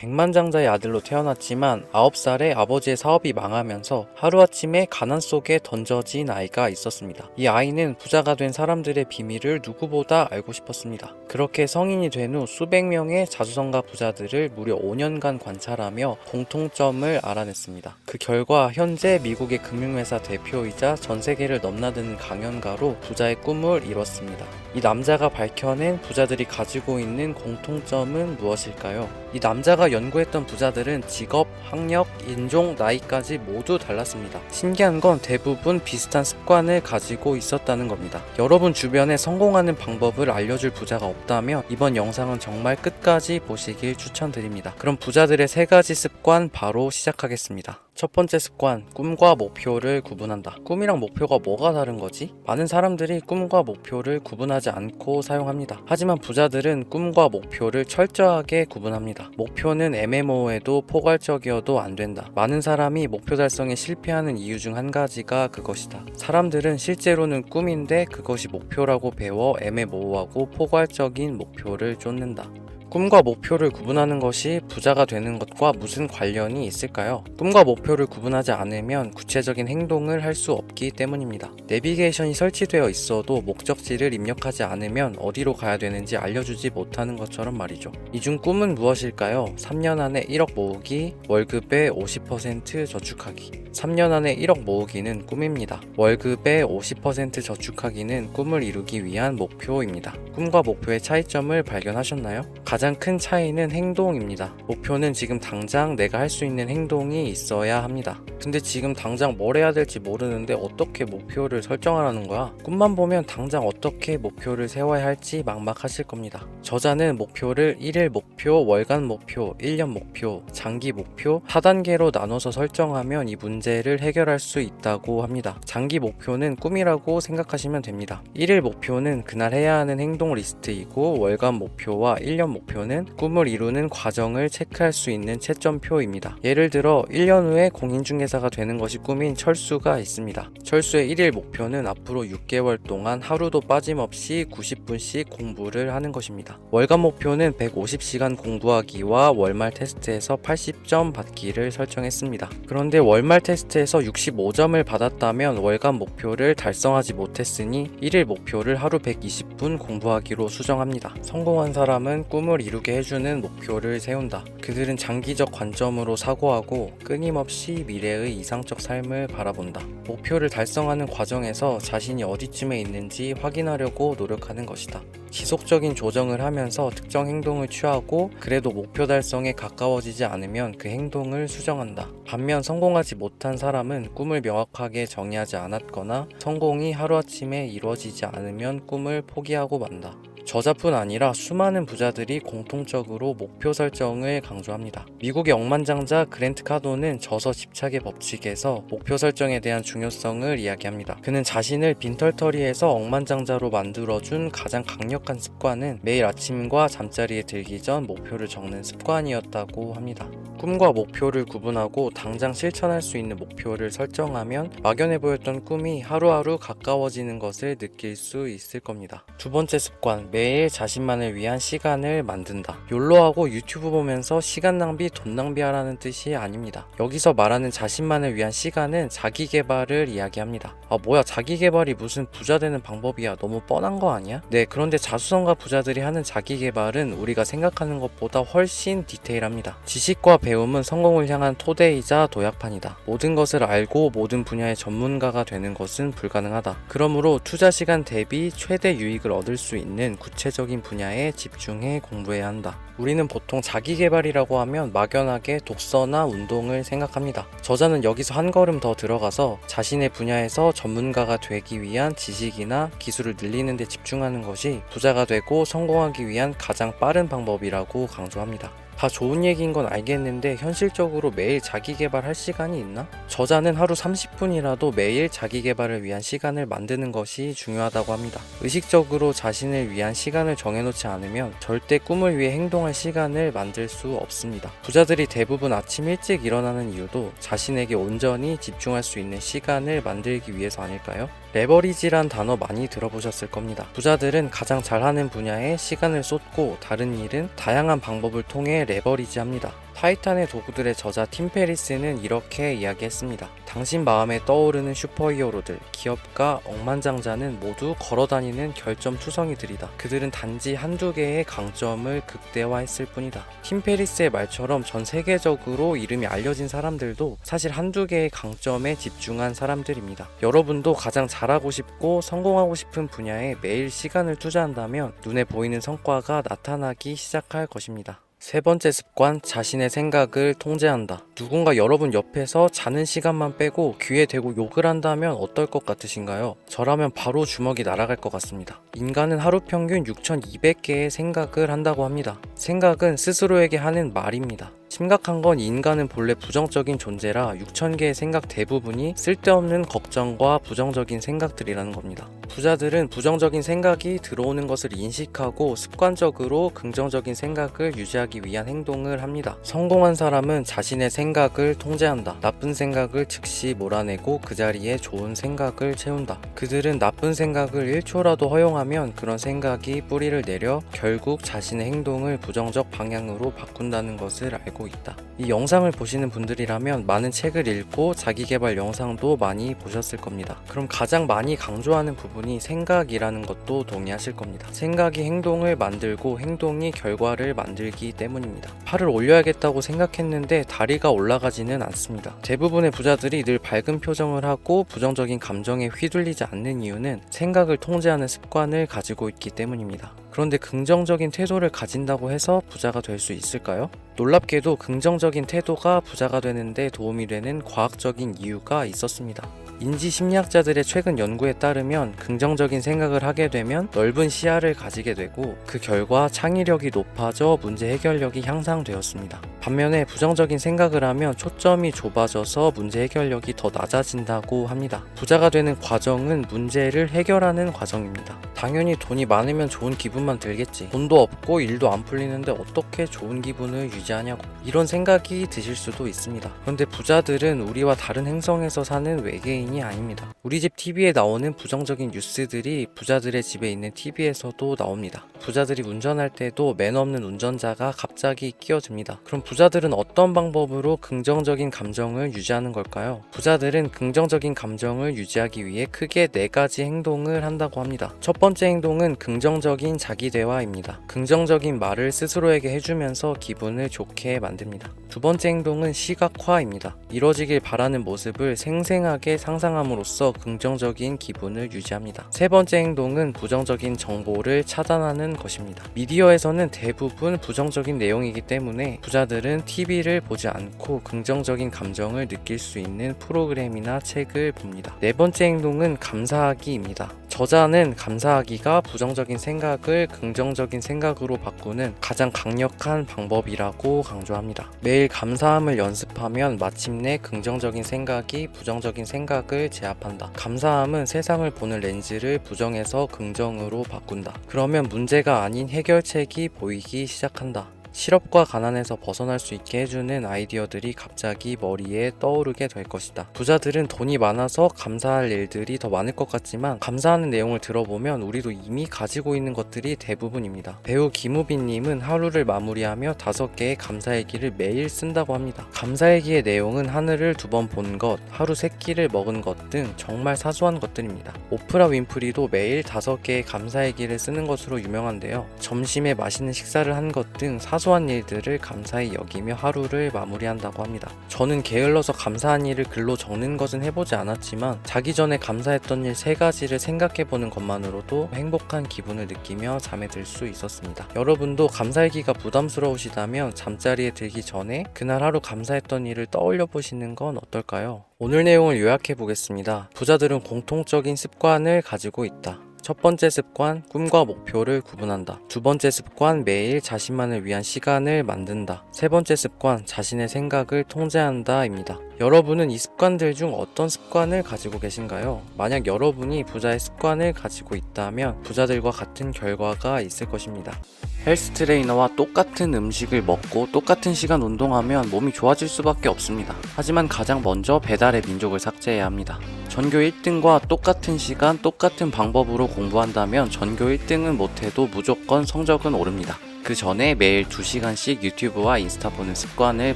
백만장자의 아들로 태어났지만 9살에 아버지의 사업이 망하면서 하루아침에 가난 속에 던져진 아이가 있었습니다. 이 아이는 부자가 된 사람들의 비밀을 누구보다 알고 싶었습니다. 그렇게 성인이 된 후 수백 명의 자수성가 부자들을 무려 5년간 관찰하며 공통점을 알아냈습니다. 그 결과 현재 미국의 금융회사 대표이자 전 세계를 넘나드는 강연가로 부자의 꿈을 이뤘습니다. 이 남자가 밝혀낸 부자들이 가지고 있는 공통점은 무엇일까요? 이 남자가 연구했던 부자들은 직업, 학력, 인종, 나이까지 모두 달랐습니다. 신기한 건 대부분 비슷한 습관을 가지고 있었다는 겁니다. 여러분 주변에 성공하는 방법을 알려줄 부자가 없다면 이번 영상은 정말 끝까지 보시길 추천드립니다. 그럼 부자들의 세 가지 습관 바로 시작하겠습니다. 첫 번째 습관, 꿈과 목표를 구분한다. 꿈이랑 목표가 뭐가 다른 거지? 많은 사람들이 꿈과 목표를 구분하지 않고 사용합니다. 하지만 부자들은 꿈과 목표를 철저하게 구분합니다. 목표는 애매모호해도 포괄적이어도 안 된다. 많은 사람이 목표 달성에 실패하는 이유 중 한 가지가 그것이다. 사람들은 실제로는 꿈인데 그것이 목표라고 배워 애매모호하고 포괄적인 목표를 쫓는다. 꿈과 목표를 구분하는 것이 부자가 되는 것과 무슨 관련이 있을까요? 꿈과 목표를 구분하지 않으면 구체적인 행동을 할 수 없기 때문입니다. 내비게이션이 설치되어 있어도 목적지를 입력하지 않으면 어디로 가야 되는지 알려주지 못하는 것처럼 말이죠. 이 중 꿈은 무엇일까요? 3년 안에 1억 모으기, 월급의 50% 저축하기. 3년 안에 1억 모으기는 꿈입니다. 월급의 50% 저축하기는 꿈을 이루기 위한 목표입니다. 꿈과 목표의 차이점을 발견하셨나요? 가장 큰 차이는 행동입니다. 목표는 지금 당장 내가 할 수 있는 행동이 있어야 합니다. 근데 지금 당장 뭘 해야 될지 모르는데 어떻게 목표를 설정하라는 거야? 꿈만 보면 당장 어떻게 목표를 세워야 할지 막막하실 겁니다. 저자는 목표를 1일 목표, 월간 목표, 1년 목표, 장기 목표 4단계로 나눠서 설정하면 이 문제를 해결할 수 있다고 합니다. 장기 목표는 꿈이라고 생각하시면 됩니다. 1일 목표는 그날 해야 하는 행동 리스트이고 월간 목표와 1년 목표 는 꿈을 이루는 과정을 체크할 수 있는 채점표입니다. 예를 들어 1년 후에 공인중개사가 되는 것이 꿈인 철수가 있습니다. 철수의 1일 목표는 앞으로 6개월 동안 하루도 빠짐없이 90분씩 공부를 하는 것입니다. 월간 목표는 150시간 공부하기와 월말 테스트에서 80점 받기를 설정했습니다. 그런데 월말 테스트에서 65점을 받았다면 월간 목표를 달성하지 못했으니 1일 목표를 하루 120분 공부하기로 수정합니다. 성공한 사람은 꿈을 이루게 해주는 목표를 세운다. 그들은 장기적 관점으로 사고하고 끊임없이 미래의 이상적 삶을 바라본다. 목표를 달성하는 과정에서 자신이 어디쯤에 있는지 확인하려고 노력하는 것이다. 지속적인 조정을 하면서 특정 행동을 취하고 그래도 목표 달성에 가까워지지 않으면 그 행동을 수정한다. 반면 성공하지 못한 사람은 꿈을 명확하게 정의하지 않았거나 성공이 하루아침에 이루어지지 않으면 꿈을 포기하고 만다. 저자뿐 아니라 수많은 부자들이 공통적으로 목표 설정을 강조합니다. 미국의 억만장자 그랜트 카도는 저서 집착의 법칙에서 목표 설정에 대한 중요성을 이야기합니다. 그는 자신을 빈털터리에서 억만장자로 만들어준 가장 강력한 습관은 매일 아침과 잠자리에 들기 전 목표를 적는 습관이었다고 합니다. 꿈과 목표를 구분하고 당장 실천할 수 있는 목표를 설정하면 막연해 보였던 꿈이 하루하루 가까워지는 것을 느낄 수 있을 겁니다. 두 번째 습관, 매일 자신만을 위한 시간을 만든다. 욜로하고 유튜브 보면서 시간 낭비, 돈 낭비하라는 뜻이 아닙니다. 여기서 말하는 자신만을 위한 시간은 자기 개발을 이야기합니다. 아, 뭐야, 자기 개발이 무슨 부자 되는 방법이야. 너무 뻔한 거 아니야? 네, 그런데 자수성가 부자들이 하는 자기 개발은 우리가 생각하는 것보다 훨씬 디테일합니다. 지식과 배움은 성공을 향한 토대이자 도약판이다. 모든 것을 알고 모든 분야의 전문가가 되는 것은 불가능하다. 그러므로 투자 시간 대비 최대 유익을 얻을 수 있는 구체적인 분야에 집중해 공부해야 한다. 우리는 보통 자기 개발이라고 하면 막연하게 독서나 운동을 생각합니다. 저자는 여기서 한 걸음 더 들어가서 자신의 분야에서 전문가가 되기 위한 지식이나 기술을 늘리는 데 집중하는 것이 부자가 되고 성공하기 위한 가장 빠른 방법이라고 강조합니다. 다 좋은 얘기인 건 알겠는데 현실적으로 매일 자기 개발할 시간이 있나? 저자는 하루 30분이라도 매일 자기 개발을 위한 시간을 만드는 것이 중요하다고 합니다. 의식적으로 자신을 위한 시간을 정해놓지 않으면 절대 꿈을 위해 행동할 시간을 만들 수 없습니다. 부자들이 대부분 아침 일찍 일어나는 이유도 자신에게 온전히 집중할 수 있는 시간을 만들기 위해서 아닐까요? 레버리지란 단어 많이 들어보셨을 겁니다. 부자들은 가장 잘하는 분야에 시간을 쏟고 다른 일은 다양한 방법을 통해 레버리지 합니다. 타이탄의 도구들의 저자 팀 페리스는 이렇게 이야기했습니다. 당신 마음에 떠오르는 슈퍼히어로들, 기업가, 억만장자는 모두 걸어다니는 결점투성이들이다. 그들은 단지 한두 개의 강점을 극대화했을 뿐이다. 팀 페리스의 말처럼 전 세계적으로 이름이 알려진 사람들도 사실 한두 개의 강점에 집중한 사람들입니다. 여러분도 가장 잘하고 싶고 성공하고 싶은 분야에 매일 시간을 투자한다면 눈에 보이는 성과가 나타나기 시작할 것입니다. 세 번째 습관, 자신의 생각을 통제한다. 누군가 여러분 옆에서 자는 시간만 빼고 귀에 대고 욕을 한다면 어떨 것 같으신가요? 저라면 바로 주먹이 날아갈 것 같습니다. 인간은 하루 평균 6,200개의 생각을 한다고 합니다. 생각은 스스로에게 하는 말입니다. 심각한 건 인간은 본래 부정적인 존재라 6,000개의 생각 대부분이 쓸데없는 걱정과 부정적인 생각들이라는 겁니다. 부자들은 부정적인 생각이 들어오는 것을 인식하고 습관적으로 긍정적인 생각을 유지하기 위한 행동을 합니다. 성공한 사람은 자신의 생각을 통제한다. 나쁜 생각을 즉시 몰아내고 그 자리에 좋은 생각을 채운다. 그들은 나쁜 생각을 1초라도 허용하면 그런 생각이 뿌리를 내려 결국 자신의 행동을 부정적 방향으로 바꾼다는 것을 알고 있다. 이 영상을 보시는 분들이라면 많은 책을 읽고 자기 개발 영상도 많이 보셨을 겁니다. 그럼 가장 많이 강조하는 부분이 생각이라는 것도 동의하실 겁니다. 생각이 행동을 만들고 행동이 결과를 만들기 때문입니다. 팔을 올려야겠다고 생각했는데 다리가 올라가지는 않습니다. 대부분의 부자들이 늘 밝은 표정을 하고 부정적인 감정에 휘둘리지 않는 이유는 생각을 통제하는 습관을 가지고 있기 때문입니다. 그런데 긍정적인 태도를 가진다고 해서 부자가 될 수 있을까요? 놀랍게도 긍정적인 태도가 부자가 되는데 도움이 되는 과학적인 이유가 있었습니다. 인지 심리학자들의 최근 연구에 따르면 긍정적인 생각을 하게 되면 넓은 시야를 가지게 되고 그 결과 창의력이 높아져 문제 해결력이 향상되었습니다. 반면에 부정적인 생각을 하면 초점이 좁아져서 문제 해결력이 더 낮아진다고 합니다. 부자가 되는 과정은 문제를 해결하는 과정입니다. 당연히 돈이 많으면 좋은 기분만 들겠지. 돈도 없고 일도 안 풀리는데 어떻게 좋은 기분을 유지하냐고. 이런 생각이 드실 수도 있습니다. 그런데 부자들은 우리와 다른 행성에서 사는 외계인이 아닙니다. 우리 집 TV에 나오는 부정적인 뉴스들이 부자들의 집에 있는 TV에서도 나옵니다. 부자들이 운전할 때도 매너 없는 운전자가 갑자기 끼어듭니다. 그럼 부자들은 어떤 방법으로 긍정적인 감정을 유지하는 걸까요? 부자들은 긍정적인 감정을 유지하기 위해 크게 네 가지 행동을 한다고 합니다. 첫 번째 행동은 긍정적인 자기 대화입니다. 긍정적인 말을 스스로에게 해주면서 기분을 좋게 만듭니다. 두 번째 행동은 시각화입니다. 이뤄지길 바라는 모습을 생생하게 상상함으로써 긍정적인 기분을 유지합니다. 세 번째 행동은 부정적인 정보를 차단하는 것입니다. 미디어에서는 대부분 부정적인 내용이기 때문에 부자들은 TV를 보지 않고 긍정적인 감정을 느낄 수 있는 프로그램이나 책을 봅니다. 네 번째 행동은 감사하기입니다. 저자는 감사하기가 부정적인 생각을 긍정적인 생각으로 바꾸는 가장 강력한 방법이라고 강조합니다. 매일 감사함을 연습하면 마침내 긍정적인 생각이 부정적인 생각을 제압한다. 감사함은 세상을 보는 렌즈를 부정에서 긍정으로 바꾼다. 그러면 문제가 아닌 해결책이 보이기 시작한다. 실업과 가난에서 벗어날 수 있게 해주는 아이디어들이 갑자기 머리에 떠오르게 될 것이다. 부자들은 돈이 많아서 감사할 일들이 더 많을 것 같지만 감사하는 내용을 들어보면 우리도 이미 가지고 있는 것들이 대부분입니다. 배우 김우빈님은 하루를 마무리하며 다섯 개의 감사일기를 매일 쓴다고 합니다. 감사일기의 내용은 하늘을 두 번 본 것, 하루 세 끼를 먹은 것 등 정말 사소한 것들입니다. 오프라 윈프리도 매일 다섯 개의 감사일기를 쓰는 것으로 유명한데요. 점심에 맛있는 식사를 한 것 등한 일들을 감사히 여기며 하루를 마무리한다고 합니다. 저는 게을러서 감사한 일을 글로 적는 것은 해보지 않았지만 자기 전에 감사했던 일 세 가지를 생각해보는 것만으로도 행복한 기분을 느끼며 잠에 들 수 있었습니다. 여러분도 감사일기가 부담스러우시다면 잠자리에 들기 전에 그날 하루 감사했던 일을 떠올려 보시는 건 어떨까요? 오늘 내용을 요약해 보겠습니다. 부자들은 공통적인 습관을 가지고 있다. 첫 번째 습관, 꿈과 목표를 구분한다. 두 번째 습관, 매일 자신만을 위한 시간을 만든다. 세 번째 습관, 자신의 생각을 통제한다입니다. 여러분은 이 습관들 중 어떤 습관을 가지고 계신가요? 만약 여러분이 부자의 습관을 가지고 있다면 부자들과 같은 결과가 있을 것입니다. 헬스 트레이너와 똑같은 음식을 먹고 똑같은 시간 운동하면 몸이 좋아질 수밖에 없습니다. 하지만 가장 먼저 배달의 민족을 삭제해야 합니다. 전교 1등과 똑같은 시간, 똑같은 방법으로 공부한다면 전교 1등은 못해도 무조건 성적은 오릅니다. 그 전에 매일 2시간씩 유튜브와 인스타 보는 습관을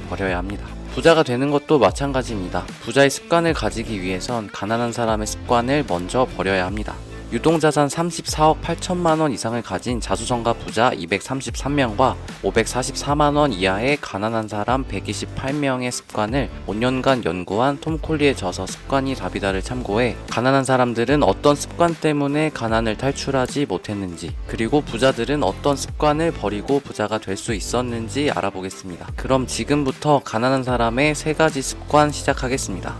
버려야 합니다. 부자가 되는 것도 마찬가지입니다. 부자의 습관을 가지기 위해선 가난한 사람의 습관을 먼저 버려야 합니다. 유동자산 34억 8천만 원 이상을 가진 자수성가 부자 233명과 544만 원 이하의 가난한 사람 128명의 습관을 5년간 연구한 톰 콜리의 저서 습관이 답이다를 참고해 가난한 사람들은 어떤 습관 때문에 가난을 탈출하지 못했는지 그리고 부자들은 어떤 습관을 버리고 부자가 될 수 있었는지 알아보겠습니다. 그럼 지금부터 가난한 사람의 세 가지 습관 시작하겠습니다.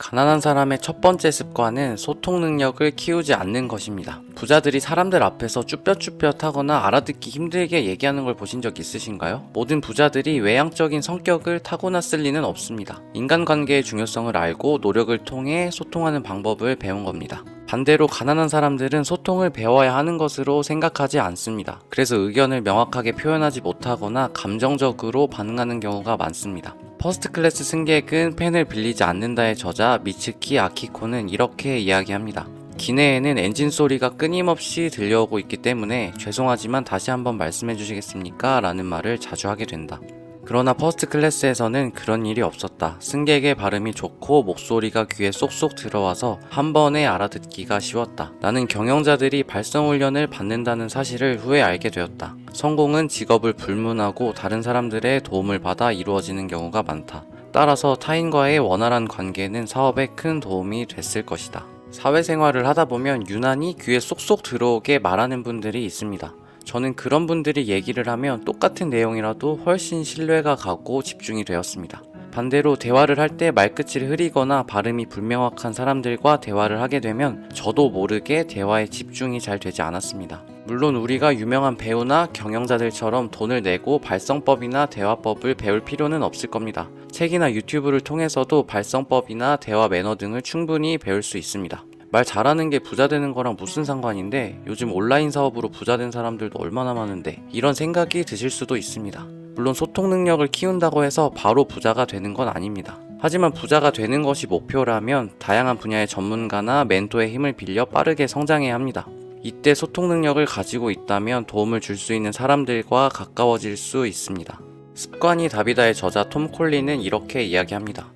가난한 사람의 첫 번째 습관은 소통 능력을 키우지 않는 것입니다. 부자들이 사람들 앞에서 쭈뼛쭈뼛하거나 알아듣기 힘들게 얘기하는 걸 보신 적 있으신가요? 모든 부자들이 외향적인 성격을 타고났을 리는 없습니다. 인간관계의 중요성을 알고 노력을 통해 소통하는 방법을 배운 겁니다. 반대로 가난한 사람들은 소통을 배워야 하는 것으로 생각하지 않습니다. 그래서 의견을 명확하게 표현하지 못하거나 감정적으로 반응하는 경우가 많습니다. 퍼스트 클래스 승객은 펜을 빌리지 않는다의 저자 미츠키 아키코는 이렇게 이야기합니다. 기내에는 엔진 소리가 끊임없이 들려오고 있기 때문에 죄송하지만 다시 한번 말씀해 주시겠습니까? 라는 말을 자주 하게 된다. 그러나 퍼스트 클래스에서는 그런 일이 없었다. 승객의 발음이 좋고 목소리가 귀에 쏙쏙 들어와서 한 번에 알아듣기가 쉬웠다. 나는 경영자들이 발성 훈련을 받는다는 사실을 후에 알게 되었다. 성공은 직업을 불문하고 다른 사람들의 도움을 받아 이루어지는 경우가 많다. 따라서 타인과의 원활한 관계는 사업에 큰 도움이 됐을 것이다. 사회생활을 하다 보면 유난히 귀에 쏙쏙 들어오게 말하는 분들이 있습니다. 저는 그런 분들이 얘기를 하면 똑같은 내용이라도 훨씬 신뢰가 가고 집중이 되었습니다. 반대로 대화를 할 때 말끝을 흐리거나 발음이 불명확한 사람들과 대화를 하게 되면 저도 모르게 대화에 집중이 잘 되지 않았습니다. 물론 우리가 유명한 배우나 경영자들처럼 돈을 내고 발성법이나 대화법을 배울 필요는 없을 겁니다. 책이나 유튜브를 통해서도 발성법이나 대화 매너 등을 충분히 배울 수 있습니다. 말 잘하는 게 부자 되는 거랑 무슨 상관인데 요즘 온라인 사업으로 부자 된 사람들도 얼마나 많은데 이런 생각이 드실 수도 있습니다. 물론 소통 능력을 키운다고 해서 바로 부자가 되는 건 아닙니다. 하지만 부자가 되는 것이 목표라면 다양한 분야의 전문가나 멘토의 힘을 빌려 빠르게 성장해야 합니다. 이때 소통 능력을 가지고 있다면 도움을 줄 수 있는 사람들과 가까워질 수 있습니다. 습관이 답이다의 저자 톰 콜리는 이렇게 이야기합니다.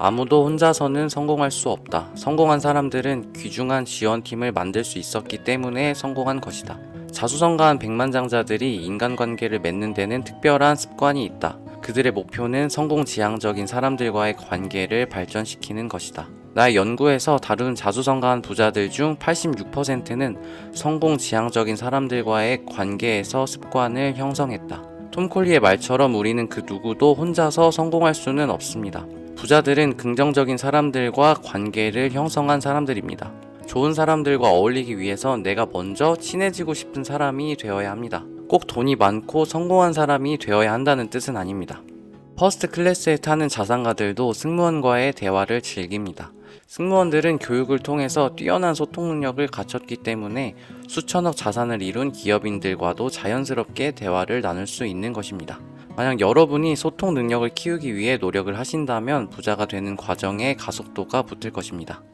아무도 혼자서는 성공할 수 없다. 성공한 사람들은 귀중한 지원팀을 만들 수 있었기 때문에 성공한 것이다. 자수성가한 백만장자들이 인간관계를 맺는 데는 특별한 습관이 있다. 그들의 목표는 성공 지향적인 사람들과의 관계를 발전시키는 것이다. 나의 연구에서 다룬 자수성가한 부자들 중 86%는 성공 지향적인 사람들과의 관계에서 습관을 형성했다. 톰 콜리의 말처럼 우리는 그 누구도 혼자서 성공할 수는 없습니다. 부자들은 긍정적인 사람들과 관계를 형성한 사람들입니다. 좋은 사람들과 어울리기 위해선 내가 먼저 친해지고 싶은 사람이 되어야 합니다. 꼭 돈이 많고 성공한 사람이 되어야 한다는 뜻은 아닙니다. 퍼스트 클래스에 타는 자산가들도 승무원과의 대화를 즐깁니다. 승무원들은 교육을 통해서 뛰어난 소통 능력을 갖췄기 때문에 수천억 자산을 이룬 기업인들과도 자연스럽게 대화를 나눌 수 있는 것입니다. 만약 여러분이 소통 능력을 키우기 위해 노력을 하신다면 부자가 되는 과정에 가속도가 붙을 것입니다.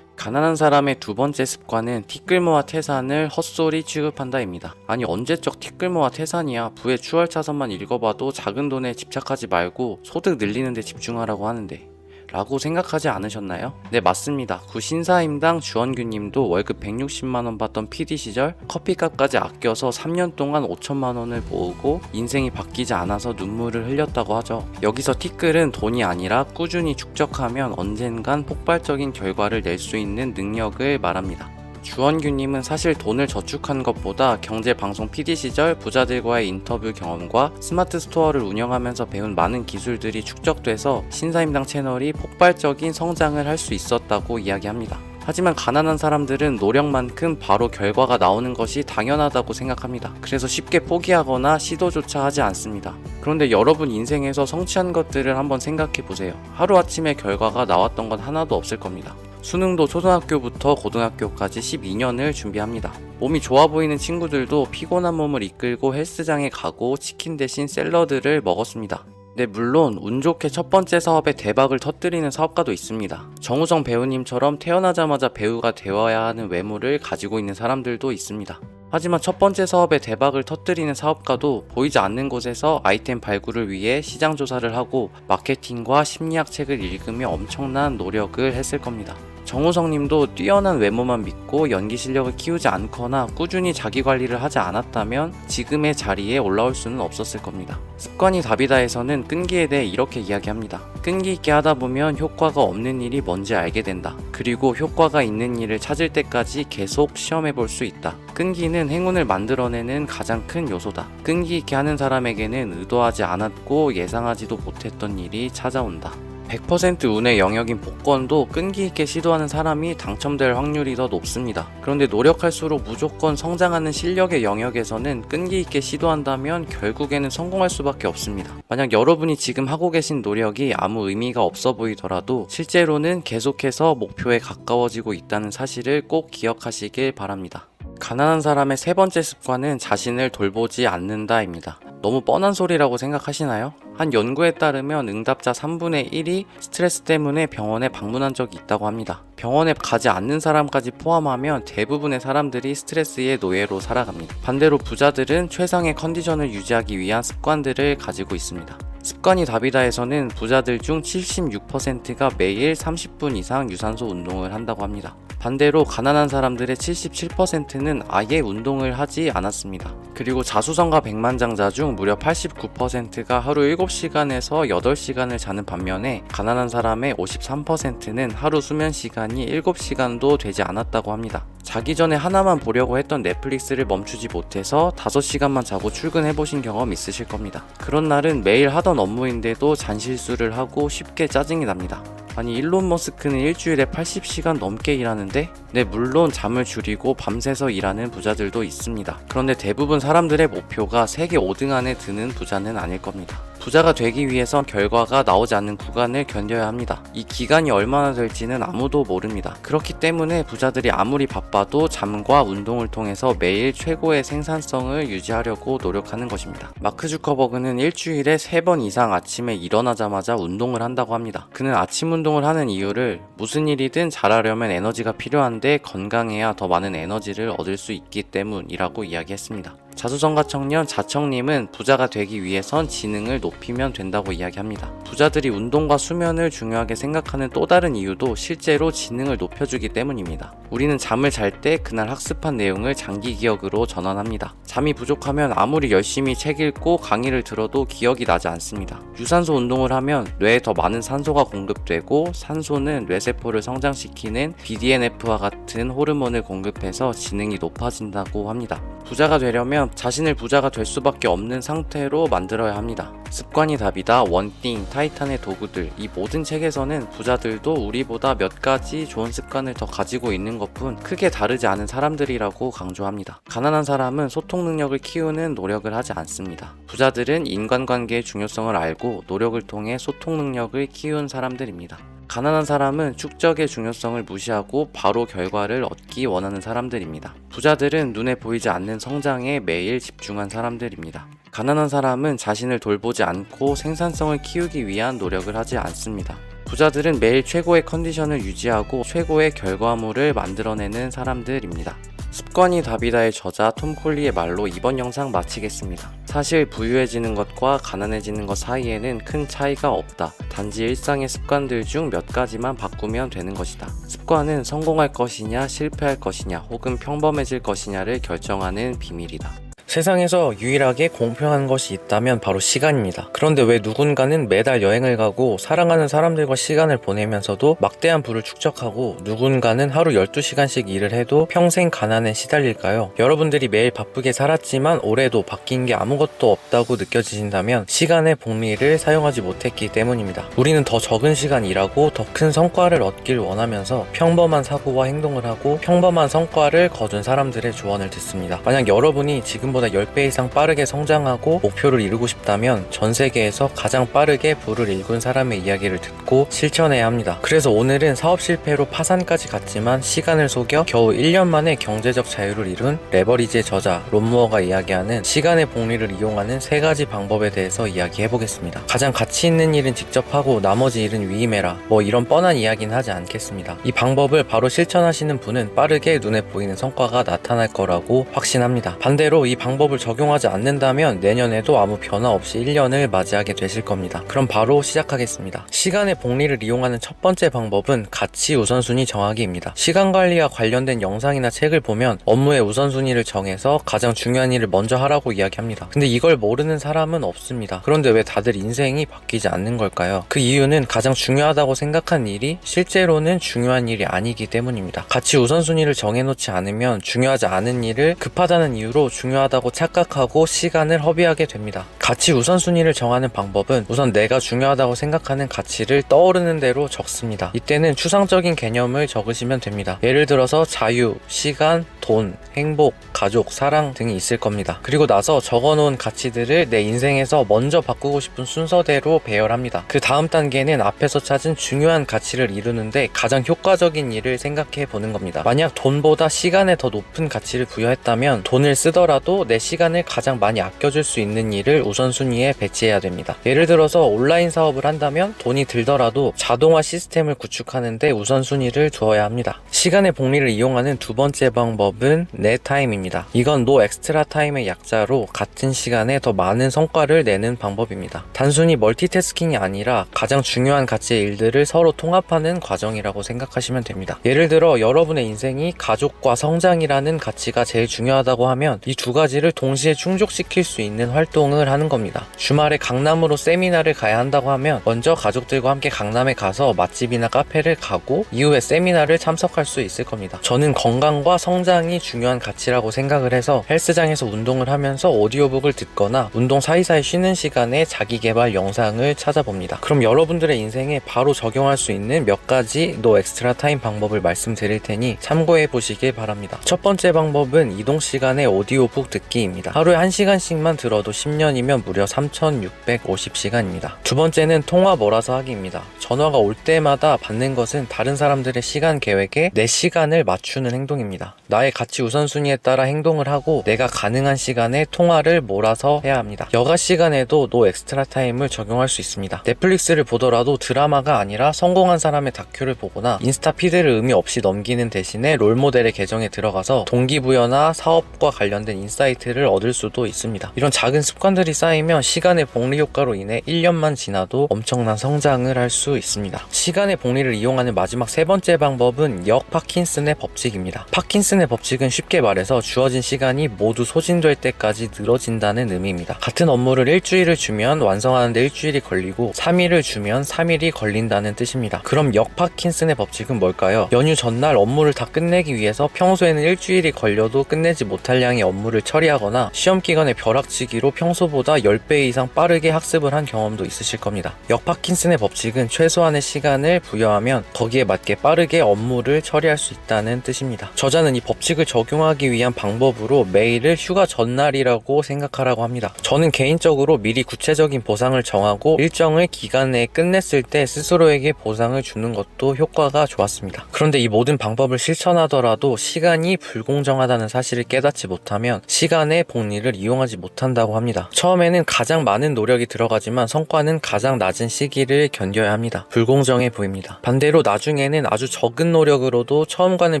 가난한 사람의 두 번째 습관은 티끌모아 태산을 헛소리 취급한다입니다. 아니 언제적 티끌모아 태산이야. 부의 추월차선만 읽어봐도 작은 돈에 집착하지 말고 소득 늘리는 데 집중하라고 하는데. 라고 생각하지 않으셨나요? 네, 맞습니다. 구 신사임당 주원규님도 월급 160만원 받던 PD 시절 커피값까지 아껴서 3년 동안 5천만원을 모으고 인생이 바뀌지 않아서 눈물을 흘렸다고 하죠. 여기서 티끌은 돈이 아니라 꾸준히 축적하면 언젠간 폭발적인 결과를 낼 수 있는 능력을 말합니다. 주원규님은 사실 돈을 저축한 것보다 경제방송 PD 시절 부자들과의 인터뷰 경험과 스마트 스토어를 운영하면서 배운 많은 기술들이 축적돼서 신사임당 채널이 폭발적인 성장을 할 수 있었다고 이야기합니다. 하지만 가난한 사람들은 노력만큼 바로 결과가 나오는 것이 당연하다고 생각합니다. 그래서 쉽게 포기하거나 시도조차 하지 않습니다. 그런데 여러분 인생에서 성취한 것들을 한번 생각해 보세요. 하루아침에 결과가 나왔던 건 하나도 없을 겁니다. 수능도 초등학교부터 고등학교까지 12년을 준비합니다. 몸이 좋아 보이는 친구들도 피곤한 몸을 이끌고 헬스장에 가고 치킨 대신 샐러드를 먹었습니다. 네, 물론 운 좋게 첫 번째 사업에 대박을 터뜨리는 사업가도 있습니다. 정우성 배우님처럼 태어나자마자 배우가 되어야 하는 외모를 가지고 있는 사람들도 있습니다. 하지만 첫 번째 사업의 대박을 터뜨리는 사업가도 보이지 않는 곳에서 아이템 발굴을 위해 시장 조사를 하고 마케팅과 심리학 책을 읽으며 엄청난 노력을 했을 겁니다. 정우성 님도 뛰어난 외모만 믿고 연기 실력을 키우지 않거나 꾸준히 자기 관리를 하지 않았다면 지금의 자리에 올라올 수는 없었을 겁니다. 습관이 답이다에서는 끈기에 대해 이렇게 이야기합니다. 끈기 있게 하다 보면 효과가 없는 일이 뭔지 알게 된다. 그리고 효과가 있는 일을 찾을 때까지 계속 시험해 볼 수 있다. 끈기는 행운을 만들어내는 가장 큰 요소다. 끈기 있게 하는 사람에게는 의도하지 않았고 예상하지도 못했던 일이 찾아온다. 100% 운의 영역인 복권도 끈기 있게 시도하는 사람이 당첨될 확률이 더 높습니다. 그런데 노력할수록 무조건 성장하는 실력의 영역에서는 끈기 있게 시도한다면 결국에는 성공할 수밖에 없습니다. 만약 여러분이 지금 하고 계신 노력이 아무 의미가 없어 보이더라도 실제로는 계속해서 목표에 가까워지고 있다는 사실을 꼭 기억하시길 바랍니다. 가난한 사람의 세 번째 습관은 자신을 돌보지 않는다입니다. 너무 뻔한 소리라고 생각하시나요? 한 연구에 따르면 응답자 3분의 1이 스트레스 때문에 병원에 방문한 적이 있다고 합니다. 병원에 가지 않는 사람까지 포함하면 대부분의 사람들이 스트레스의 노예로 살아갑니다. 반대로 부자들은 최상의 컨디션을 유지하기 위한 습관들을 가지고 있습니다. 습관이 답이다에서는 부자들 중 76%가 매일 30분 이상 유산소 운동을 한다고 합니다. 반대로 가난한 사람들의 77%는 아예 운동을 하지 않았습니다. 그리고 자수성가 백만장자 중 무려 89%가 하루 7시간에서 8시간을 자는 반면에 가난한 사람의 53%는 하루 수면 시간이 7시간도 되지 않았다고 합니다. 자기 전에 하나만 보려고 했던 넷플릭스를 멈추지 못해서 5시간만 자고 출근해 보신 경험 있으실 겁니다. 그런 날은 매일 하던 업무인데도 잔실수를 하고 쉽게 짜증이 납니다. 아니 일론 머스크는 일주일에 80시간 넘게 일하는데 네 물론 잠을 줄이고 밤새서 일하는 부자들도 있습니다. 그런데 대부분 사람들의 목표가 세계 5등 안에 드는 부자는 아닐 겁니다. 부자가 되기 위해선 결과가 나오지 않는 구간을 견뎌야 합니다. 이 기간이 얼마나 될지는 아무도 모릅니다. 그렇기 때문에 부자들이 아무리 바빠도 잠과 운동을 통해서 매일 최고의 생산성을 유지하려고 노력하는 것입니다. 마크 주커버그는 일주일에 3번 이상 아침에 일어나자마자 운동을 한다고 합니다. 그는 아침 운동 을 하는 이유를 무슨 일이든 잘하려면 에너지가 필요한데 건강해야 더 많은 에너지를 얻을 수 있기 때문이라고 이야기했습니다. 자수성가 청년 자청님은 부자가 되기 위해선 지능을 높이면 된다고 이야기합니다. 부자들이 운동과 수면을 중요하게 생각하는 또 다른 이유도 실제로 지능을 높여주기 때문입니다. 우리는 잠을 잘 때 그날 학습한 내용을 장기 기억으로 전환합니다. 잠이 부족하면 아무리 열심히 책 읽고 강의를 들어도 기억이 나지 않습니다. 유산소 운동을 하면 뇌에 더 많은 산소가 공급되고 산소는 뇌세포를 성장시키는 BDNF와 같은 호르몬을 공급해서 지능이 높아진다고 합니다. 부자가 되려면 자신을 부자가 될 수밖에 없는 상태로 만들어야 합니다. 습관이 답이다, 원띵, 타이탄의 도구들 이 모든 책에서는 부자들도 우리보다 몇 가지 좋은 습관을 더 가지고 있는 것뿐 크게 다르지 않은 사람들이라고 강조합니다. 가난한 사람은 소통 능력을 키우는 노력을 하지 않습니다. 부자들은 인간관계의 중요성을 알고 노력을 통해 소통 능력을 키운 사람들입니다. 가난한 사람은 축적의 중요성을 무시하고 바로 결과를 얻기 원하는 사람들입니다. 부자들은 눈에 보이지 않는 성장에 매일 집중한 사람들입니다. 가난한 사람은 자신을 돌보지 않고 생산성을 키우기 위한 노력을 하지 않습니다. 부자들은 매일 최고의 컨디션을 유지하고 최고의 결과물을 만들어내는 사람들입니다. 습관이 답이다의 저자 톰 콜리의 말로 이번 영상 마치겠습니다. 사실 부유해지는 것과 가난해지는 것 사이에는 큰 차이가 없다. 단지 일상의 습관들 중 몇 가지만 바꾸면 되는 것이다. 습관은 성공할 것이냐, 실패할 것이냐, 혹은 평범해질 것이냐를 결정하는 비밀이다. 세상에서 유일하게 공평한 것이 있다면 바로 시간입니다. 그런데 왜 누군가는 매달 여행을 가고 사랑하는 사람들과 시간을 보내면서도 막대한 부를 축적하고 누군가는 하루 12시간씩 일을 해도 평생 가난에 시달릴까요? 여러분들이 매일 바쁘게 살았지만 올해도 바뀐 게 아무것도 없다고 느껴지신다면 시간의 복리를 사용하지 못했기 때문입니다. 우리는 더 적은 시간 일하고 더 큰 성과를 얻길 원하면서 평범한 사고와 행동을 하고 평범한 성과를 거둔 사람들의 조언을 듣습니다. 만약 여러분이 지금 지금보다 10배 이상 빠르게 성장하고 목표를 이루고 싶다면 전 세계에서 가장 빠르게 부를 일군 사람의 이야기를 듣고 실천해야 합니다. 그래서 오늘은 사업 실패로 파산까지 갔지만 시간을 속여 겨우 1년 만에 경제적 자유를 이룬 레버리지의 저자 론무어가 이야기하는 시간의 복리를 이용하는 세 가지 방법에 대해서 이야기해 보겠습니다. 가장 가치 있는 일은 직접 하고 나머지 일은 위임해라. 뭐 이런 뻔한 이야기는 하지 않겠습니다. 이 방법을 바로 실천하시는 분은 빠르게 눈에 보이는 성과가 나타날 거라고 확신합니다. 반대로 이 방 법을 적용하지 않는다면 내년에도 아무 변화 없이 1년을 맞이하게 되실 겁니다. 그럼 바로 시작하겠습니다. 시간의 복리를 이용하는 첫 번째 방법은 가치 우선순위 정하기입니다. 시간 관리와 관련된 영상이나 책을 보면 업무의 우선순위를 정해서 가장 중요한 일을 먼저 하라고 이야기합니다. 근데 이걸 모르는 사람은 없습니다. 그런데 왜 다들 인생이 바뀌지 않는 걸까요? 그 이유는 가장 중요하다고 생각한 일이 실제로는 중요한 일이 아니기 때문입니다. 가치 우선순위를 정해놓지 않으면 중요하지 않은 일을 급하다는 이유로 중요하다 고 착각하고 시간을 허비하게 됩니다. 가치 우선순위를 정하는 방법은 우선 내가 중요하다고 생각하는 가치를 떠오르는 대로 적습니다. 이때는 추상적인 개념을 적으시면 됩니다. 예를 들어서 자유, 시간, 돈, 행복, 가족, 사랑 등이 있을 겁니다. 그리고 나서 적어놓은 가치들을 내 인생에서 먼저 바꾸고 싶은 순서대로 배열합니다. 그 다음 단계는 앞에서 찾은 중요한 가치를 이루는데 가장 효과적인 일을 생각해 보는 겁니다. 만약 돈보다 시간에 더 높은 가치를 부여했다면 돈을 쓰더라도 내 시간을 가장 많이 아껴줄 수 있는 일을 우선순위에 배치해야 됩니다. 예를 들어서 온라인 사업을 한다면 돈이 들더라도 자동화 시스템을 구축하는데 우선순위를 두어야 합니다. 시간의 복리를 이용하는 두 번째 방법은 내 타임입니다. 이건 노 엑스트라 타임의 약자로 같은 시간에 더 많은 성과를 내는 방법입니다. 단순히 멀티태스킹이 아니라 가장 중요한 가치의 일들을 서로 통합하는 과정이라고 생각하시면 됩니다. 예를 들어 여러분의 인생이 가족과 성장이라는 가치가 제일 중요하다고 하면 이 두 가지 를 동시에 충족시킬 수 있는 활동을 하는 겁니다. 주말에 강남으로 세미나를 가야 한다고 하면 먼저 가족들과 함께 강남에 가서 맛집이나 카페를 가고 이후에 세미나를 참석할 수 있을 겁니다. 저는 건강과 성장이 중요한 가치라고 생각을 해서 헬스장에서 운동을 하면서 오디오북을 듣거나 운동 사이사이 쉬는 시간에 자기 개발 영상을 찾아봅니다. 그럼 여러분들의 인생에 바로 적용할 수 있는 몇 가지 노 엑스트라 타임 방법을 말씀드릴 테니 참고해 보시길 바랍니다. 첫 번째 방법은 이동 시간의 오디오북 듣기 입니다. 하루에 1시간씩만 들어도 10년이면 무려 3,650시간입니다. 두 번째는 통화 몰아서 하기입니다. 전화가 올 때마다 받는 것은 다른 사람들의 시간 계획에 내 시간을 맞추는 행동입니다. 나의 가치 우선순위에 따라 행동을 하고 내가 가능한 시간에 통화를 몰아서 해야 합니다. 여가 시간에도 노 엑스트라 타임을 적용할 수 있습니다. 넷플릭스를 보더라도 드라마가 아니라 성공한 사람의 다큐를 보거나 인스타 피드를 의미 없이 넘기는 대신에 롤모델의 계정에 들어가서 동기부여나 사업과 관련된 인사이트 를 얻을 수도 있습니다. 이런 작은 습관들이 쌓이면 시간의 복리 효과로 인해 1년만 지나도 엄청난 성장을 할 수 있습니다. 시간의 복리를 이용하는 마지막 세 번째 방법은 역 파킨슨의 법칙입니다. 파킨슨의 법칙은 쉽게 말해서 주어진 시간이 모두 소진될 때까지 늘어진다는 의미입니다. 같은 업무를 일주일을 주면 완성하는데 일주일이 걸리고 3일을 주면 3일이 걸린다는 뜻입니다. 그럼 역 파킨슨의 법칙은 뭘까요? 연휴 전날 업무를 다 끝내기 위해서 평소에는 일주일이 걸려도 끝내지 못할 양의 업무를 처리 하거나 시험 기간에 벼락치기로 평소보다 10배 이상 빠르게 학습을 한 경험도 있으실 겁니다. 역 파킨슨의 법칙은 최소한의 시간을 부여하면 거기에 맞게 빠르게 업무를 처리할 수 있다는 뜻입니다. 저자는 이 법칙을 적용하기 위한 방법으로 매일을 휴가 전날이라고 생각하라고 합니다. 저는 개인적으로 미리 구체적인 보상을 정하고 일정을 기간 내에 끝냈을 때 스스로에게 보상을 주는 것도 효과가 좋았습니다. 그런데 이 모든 방법을 실천하더라도 시간이 불공정하다는 사실을 깨닫지 못하면 시간 의 복리를 이용하지 못한다고 합니다. 처음에는 가장 많은 노력이 들어가지만 성과는 가장 낮은 시기를 견뎌야 합니다. 불공정해 보입니다. 반대로 나중에는 아주 적은 노력으로도 처음과는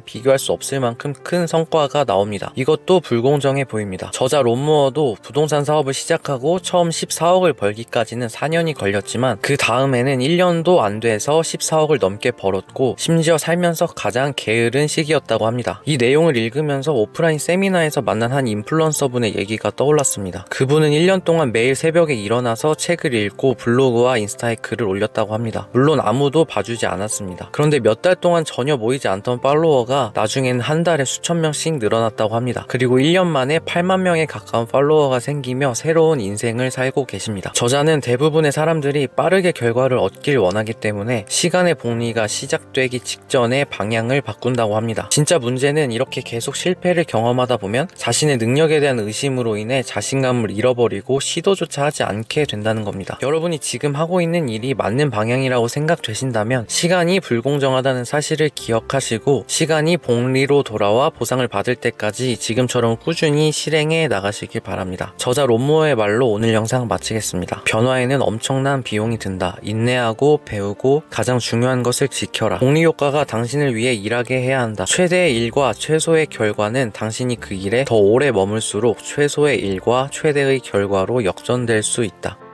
비교할 수 없을 만큼 큰 성과가 나옵니다. 이것도 불공정해 보입니다. 저자 론무어도 부동산 사업을 시작하고 처음 14억을 벌기까지는 4년이 걸렸지만 그 다음에는 1년도 안 돼서 14억을 넘게 벌었고 심지어 살면서 가장 게으른 시기였다고 합니다. 이 내용을 읽으면서 오프라인 세미나에서 만난 한 인플루언서 분의 얘기가 떠올랐습니다. 그분은 1년 동안 매일 새벽에 일어나서 책을 읽고 블로그와 인스타에 글을 올렸다고 합니다. 물론 아무도 봐주지 않았습니다. 그런데 몇 달 동안 전혀 모이지 않던 팔로워가 나중엔 한 달에 수천 명씩 늘어났다고 합니다. 그리고 1년 만에 8만 명에 가까운 팔로워가 생기며 새로운 인생을 살고 계십니다. 저자는 대부분의 사람들이 빠르게 결과를 얻길 원하기 때문에 시간의 복리가 시작되기 직전에 방향을 바꾼다고 합니다. 진짜 문제는 이렇게 계속 실패를 경험하다 보면 자신의 능력 에 대한 의심으로 인해 자신감을 잃어버리고 시도조차 하지 않게 된다는 겁니다. 여러분이 지금 하고 있는 일이 맞는 방향이라고 생각되신다면 시간이 불공정하다는 사실을 기억하시고 시간이 복리로 돌아와 보상을 받을 때까지 지금처럼 꾸준히 실행해 나가시길 바랍니다. 저자 롬모의 말로 오늘 영상 마치겠습니다. 변화에는 엄청난 비용이 든다. 인내하고 배우고 가장 중요한 것을 지켜라. 복리 효과가 당신을 위해 일하게 해야 한다. 최대의 일과 최소의 결과는 당신이 그 일에 더 오래 머물 수록 최소의 일과 최대의 결과로 역전될 수 있다.